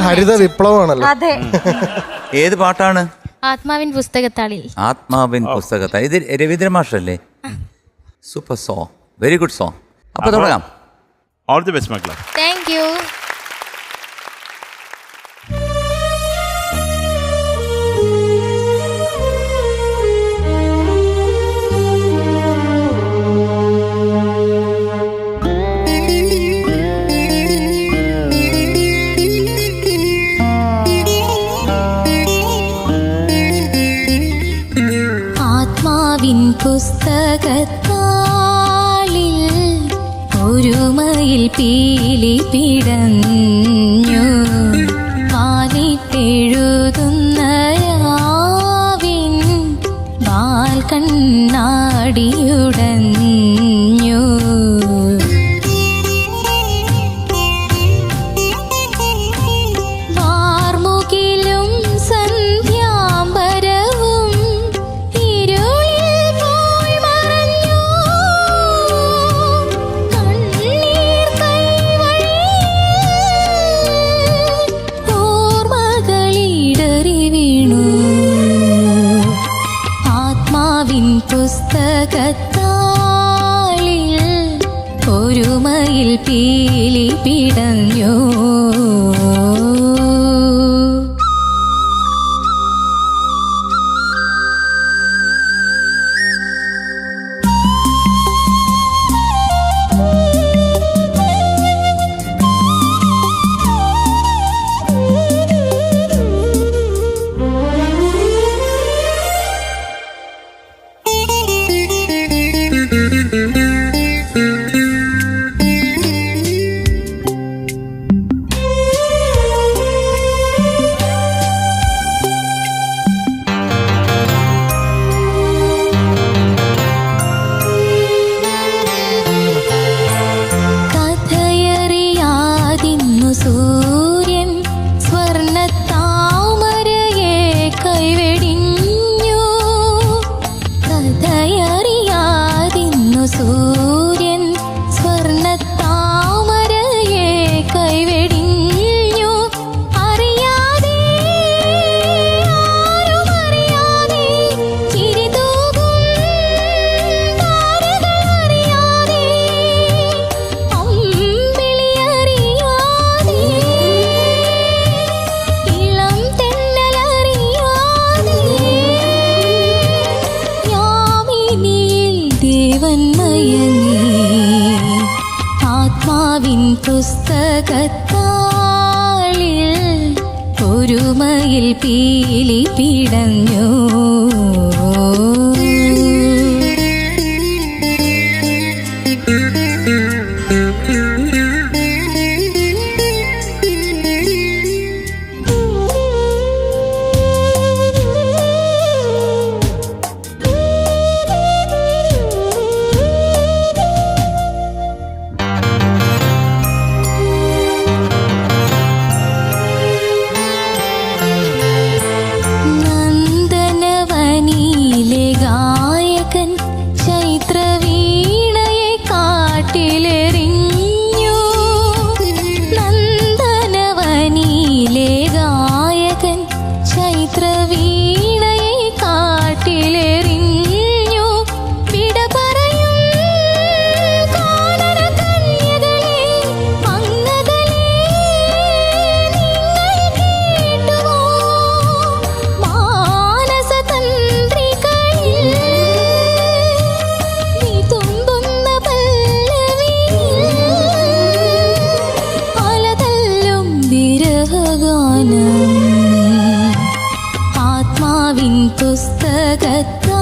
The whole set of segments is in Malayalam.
ഹരിത വിപ്ലവമാണല്ലോ. അതെ. ഏത് പാട്ടാണ്? ആത്മാവിൻ പുസ്തകത്താളിൽ. ആത്മാവിൻ പുസ്തകത്താളി ഇത് Ravindra മാഷല്ലേ? Super song very good song അപ്പൊ തുടങ്ങാം. ഓൾ ദി ബെസ്റ്റ് മക്കളെ താങ്ക് യു ഒരുമയിൽ പീലി പിടഞ്ഞു. പാലിട്ടെഴുതുന്ന രാവിൻ ബാൽ കണ്ണാടിയുടഞ്ഞു പുസ്തകത്താളിൽ ഒരുമയിൽ പീലി പിടഞ്ഞു. പുസ്തകത്താളിൽ ഒരുമയിൽ പീലി പിടഞ്ഞു പുസ്തകത്താളിൽ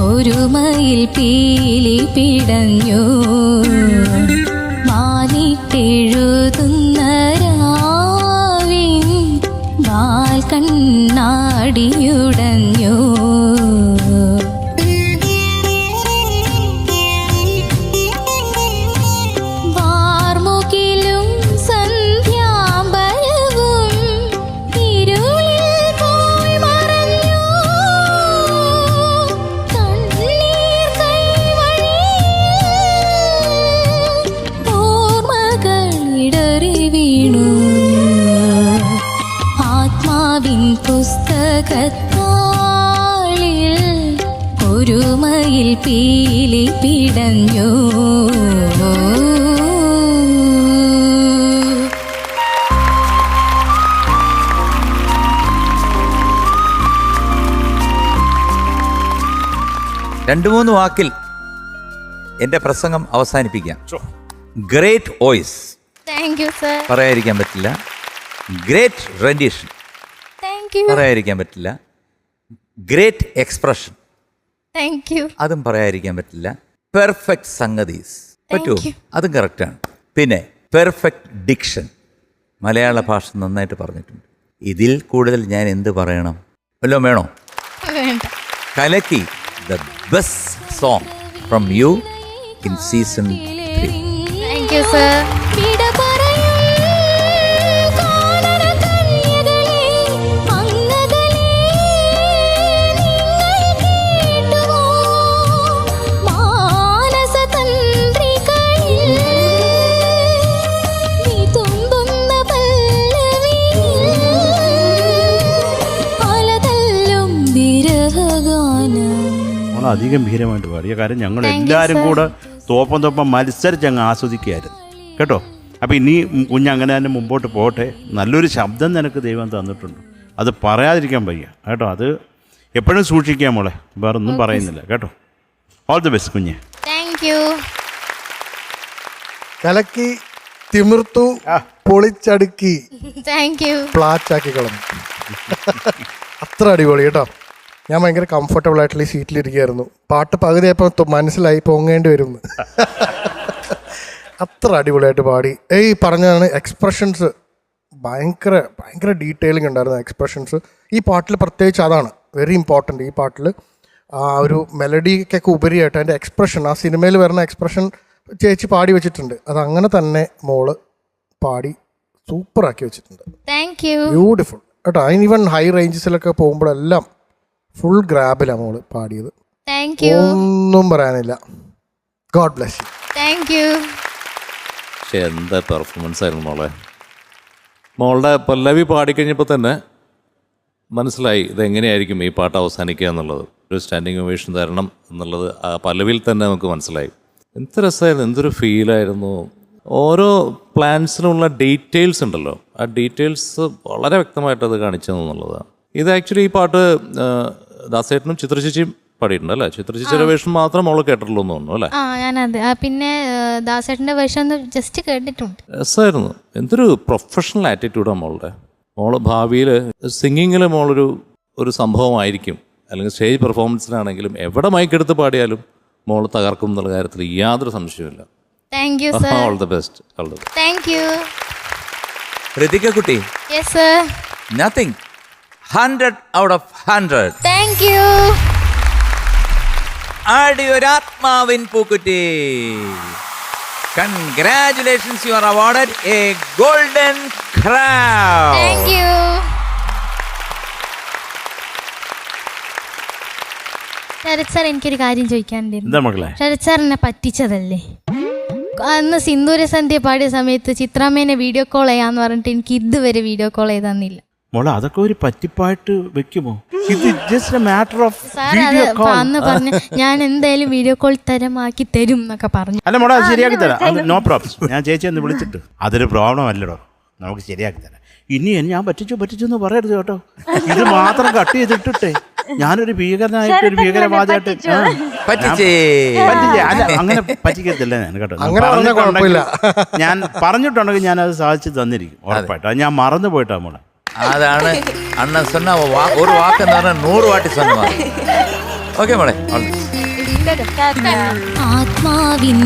ഒരുമയിൽ പീലി പിടഞ്ഞു. മാനിട്ടെഴുതുന്ന രാവിൻ വാൽ കണ്ണാടിയുടഞ്ഞു കത്താളിൽ ഒരുമയിൽ പീലി പിടഞ്ഞു രണ്ട് മൂന്ന് വാക്കിൽ എന്റെ പ്രസംഗം അവസാനിപ്പിക്കാം. Great voice thank you sir പറയാതിരിക്കാൻ പറ്റില്ല. ഗ്രേറ്റ് റെൻഡീഷൻ താങ്ക് യു പറയാതിരിക്കാൻ പറ്റില്ല. ഗ്രേറ്റ് എക്സ്പ്രഷൻ താങ്ക് യു അതും പറയാതിരിക്കാൻ പറ്റില്ല. പെർഫെക്റ്റ് സംഗതീസ്. പറ്റുമോ. അതും കറക്റ്റാണ് പിന്നെ പെർഫെക്റ്റ് ഡിക്ഷൻ മലയാള ഭാഷ നന്നായിട്ട് പറഞ്ഞിട്ടുണ്ട്. ഇതിൽ കൂടുതൽ ഞാൻ എന്ത് പറയണം? വല്ലതും വേണോ? കലക്കി the best song from you in season three thank you sir നമ്മൾ അതിഗംഭീരമായിട്ട് പാടിയ കാര്യം ഞങ്ങൾ എല്ലാവരും കൂടെ തോപ്പം തോപ്പം മത്സരിച്ച് അങ്ങ് ആസ്വദിക്കുകയായിരുന്നു. കേട്ടോ? അപ്പോൾ ഇനി കുഞ്ഞ് അങ്ങനെ തന്നെ മുമ്പോട്ട് പോകട്ടെ. നല്ലൊരു ശബ്ദം നിനക്ക് ദൈവം തന്നിട്ടുണ്ട്. അത് പറയാതിരിക്കാൻ വയ്യ. കേട്ടോ? അത് എപ്പോഴും സൂക്ഷിക്കാം മോളെ. വേറെ ഒന്നും പറയുന്നില്ല. കേട്ടോ? ഓൾ ദി ബെസ്റ്റ് കുഞ്ഞ്. താങ്ക് യു കലക്കി തിമിർത്തു പൊളിച്ചടുക്കി താങ്ക് യു പ്ലാച്ചാക്കി കളഞ്ഞു. അത്ര അടിപൊളി കേട്ടോ? ഞാൻ ഭയങ്കര കംഫർട്ടബിൾ ആയിട്ടുള്ള ഈ സീറ്റിലിരിക്കുകയായിരുന്നു പാട്ട് പകുതിയായപ്പോൾ മനസ്സിലായി പൊങ്ങേണ്ടി വരും അത്ര അടിപൊളിയായിട്ട് പാടി. ഈ പറഞ്ഞതാണ് എക്സ്പ്രഷൻസ് ഭയങ്കര ഭയങ്കര ഡീറ്റെയിലിംഗ് ഉണ്ടായിരുന്നു എക്സ്പ്രഷൻസ് ഈ പാട്ടിൽ പ്രത്യേകിച്ച് അതാണ് വെരി ഇമ്പോർട്ടന്റ് ഈ പാട്ടിൽ ആ ഒരു മെലഡിക്കൊക്കെ ഉപരിയായിട്ട് അതിന്റെ എക്സ്പ്രഷൻ ആ സിനിമയിൽ വരുന്ന എക്സ്പ്രഷൻ ചേച്ചി പാടി വെച്ചിട്ടുണ്ട്. അത് അങ്ങനെ തന്നെ മോൾ പാടി സൂപ്പറാക്കി വെച്ചിട്ടുണ്ട്. താങ്ക് യു ബ്യൂട്ടിഫുൾ കേട്ടോ അതിന് ഈവൻ ഹൈ റേഞ്ചസിലൊക്കെ പോകുമ്പോഴെല്ലാം ഫുൾ ഗ്രാബിലാണ് മോൾ പാടിയത്. താങ്ക് യു ഒന്നും പറയാനില്ല. God bless you thank you പക്ഷെ എന്താ പെർഫോമൻസ് ആയിരുന്നു മോളെ? മോളുടെ പല്ലവി പാടിക്കഴിഞ്ഞപ്പോൾ തന്നെ മനസ്സിലായി ഇതെങ്ങനെയായിരിക്കും ഈ പാട്ട് അവസാനിക്കുക എന്നുള്ളത്. ഒരു സ്റ്റാൻഡിങ് ഒവേഷൻ തരണം എന്നുള്ളത് ആ പല്ലവിയിൽ തന്നെ നമുക്ക് മനസ്സിലായി. എന്ത് രസമായിരുന്നു എന്തൊരു ഫീലായിരുന്നു ഓരോ പ്ലാൻസിനുള്ള ഡീറ്റെയിൽസ് ഉണ്ടല്ലോ. ആ ഡീറ്റെയിൽസ് വളരെ വ്യക്തമായിട്ട് അത് കാണിച്ചു എന്നുള്ളതാണ് ഇത് ആക്ച്വലി ഈ പാട്ട് ദാസേട്ടനും ചിത്രചേച്ചിയും പാടിയിട്ടുണ്ട് അല്ലേ? ചിത്രചേച്ചിയുടെ വേഷം മാത്രം മോൾ കേട്ടിട്ടുള്ളൂ എന്ന് തോന്നുന്നു അല്ലേ? ആ ഞാനത്. ആ, പിന്നെ ദാസേട്ടന്റെ ദാസേട്ടന്റെ വേഷം ഒന്ന് ജസ്റ്റ് കേട്ടിട്ടുണ്ട്. രസമായിരുന്നു. എന്തൊരു പ്രൊഫഷണൽ ആറ്റിറ്റ്യൂഡാണ് മോളുടെ. മോൾ ഭാവിയിൽ സിംഗിങ്ങിൽ മോളൊരു ഒരു സംഭവമായിരിക്കും. അല്ലെങ്കിൽ സ്റ്റേജ് പെർഫോമൻസിലാണെങ്കിലും എവിടെ മൈക്കെടുത്ത് പാടിയാലും മോൾ തകർക്കും എന്നുള്ള കാര്യത്തിൽ യാതൊരു സംശയമില്ല thank you sir all the best all the thank you Ritika കുട്ടി. Yes sir nothing hundred out of hundred thank you ആടിയൊരാത്മാവിൻ പൂക്കുറ്റി. Congratulations you are awarded a golden crank thank you Sharath sir എനിക്കൊരു കാര്യം ചോദിക്കാനുണ്ടായിരുന്നു. എന്താ മക്കളെ? ശരത് സാർ എന്നെ പറ്റിച്ചതല്ലേ? അന്ന് സിന്ദൂര സന്ധ്യ പാടിയ സമയത്ത് ചിത്രാമ്മേനെ വീഡിയോ കോൾ ചെയ്യാന്ന് പറഞ്ഞിട്ട് എനിക്ക് ഇതുവരെ വീഡിയോ കോൾ ചെയ്ത് തന്നില്ല മോളെ അതൊക്കെ ഒരു പറ്റിപ്പായിട്ട് വെക്കുമോ? ഇത് just a matter of sir video call അന്ന് പറഞ്ഞു ഞാൻ എന്തായാലും വീഡിയോ കോൾ തരമാക്കി തരും എന്നൊക്കെ പറഞ്ഞു. അല്ല മോളെ അത് ശരിയാക്കി തരാം. അത് നോ പ്രോബ്ലം ഞാൻ ചേച്ചി ഒന്ന് വിളിച്ചിട്ട്. അതൊരു പ്രോബ്ലം അല്ലടോ. നമുക്ക് ശരിയാക്കി തരാം. ഇനി എന്നെ ഞാൻ പറ്റിച്ചു പറ്റിച്ചു എന്ന് പറയരുത് കേട്ടോ. ഇത് മാത്രം കട്ട് ചെയ്തിട്ടിട്ടെ. ഞാനൊരു ഭീകരനായിട്ട് ഒരു ഭീകരവാദിയായിട്ട് ആ. പറ്റിച്ചേ. പറ്റിച്ചേ. അല്ല അങ്ങനെ പറ്റിക്കത്തില്ല ഞാൻ കേട്ടോ. ഞാൻ അങ്ങനെ പറഞ്ഞാൽ പറഞ്ഞിട്ടുണ്ടെങ്കിൽ- കുഴപ്പമില്ല. ഞാൻ പറഞ്ഞിട്ടുണ്ടെങ്കിൽ ഞാൻ അത് സാധിച്ചു തന്നിരിക്കും. ഉറപ്പായിട്ടും. അത് ഞാൻ മറന്നു പോയിട്ടാ മോളെ. അതാണ് അണ്ണൻ சொன்ன வா- ஒரு வாக்கு പറഞ്ഞാൽ നൂറ് വാട്ടി சொன்னவாங்க ഓക്കെ മോളെ all the best. ആത്മാവിൻ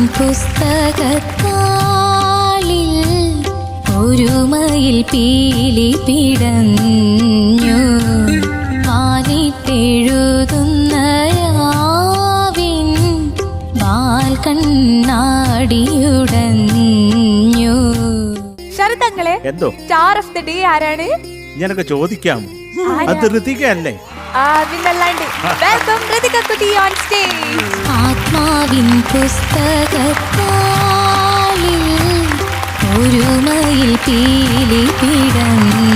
പുസ്തകത്താളിൽ ഒരുമയിൽ പീലി പിടഞ്ഞു വാനിട്ടെഴുതുന്ന രാവിൻ വാൽ കണ്ണാടിയുടഞ്ഞു ശരതങ്ങളെ എന്തോ സ്റ്റാർ ഓഫ് ദ ഡേ ആരാണ് ഞാനൊക്കെ ചോദിക്കാമോ അത് ഋതിക അല്ലേ? ഓൺ സ്റ്റേജ് ആത്മാവിൻ പുസ്തകത്താളിൽ ഒരുമയിൽ പീലി പിടഞ്ഞു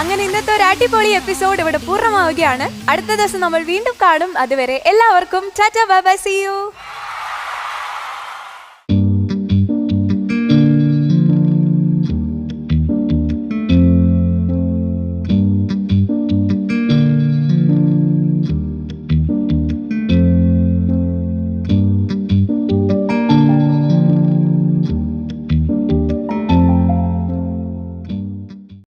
അങ്ങനെ ഇന്നത്തെ ഒരു അടിപൊളി എപ്പിസോഡ് ഇവിടെ പൂർണമാവുകയാണ്. അടുത്ത ദിവസം നമ്മൾ വീണ്ടും കാണും. അതുവരെ എല്ലാവർക്കും tata bye bye see you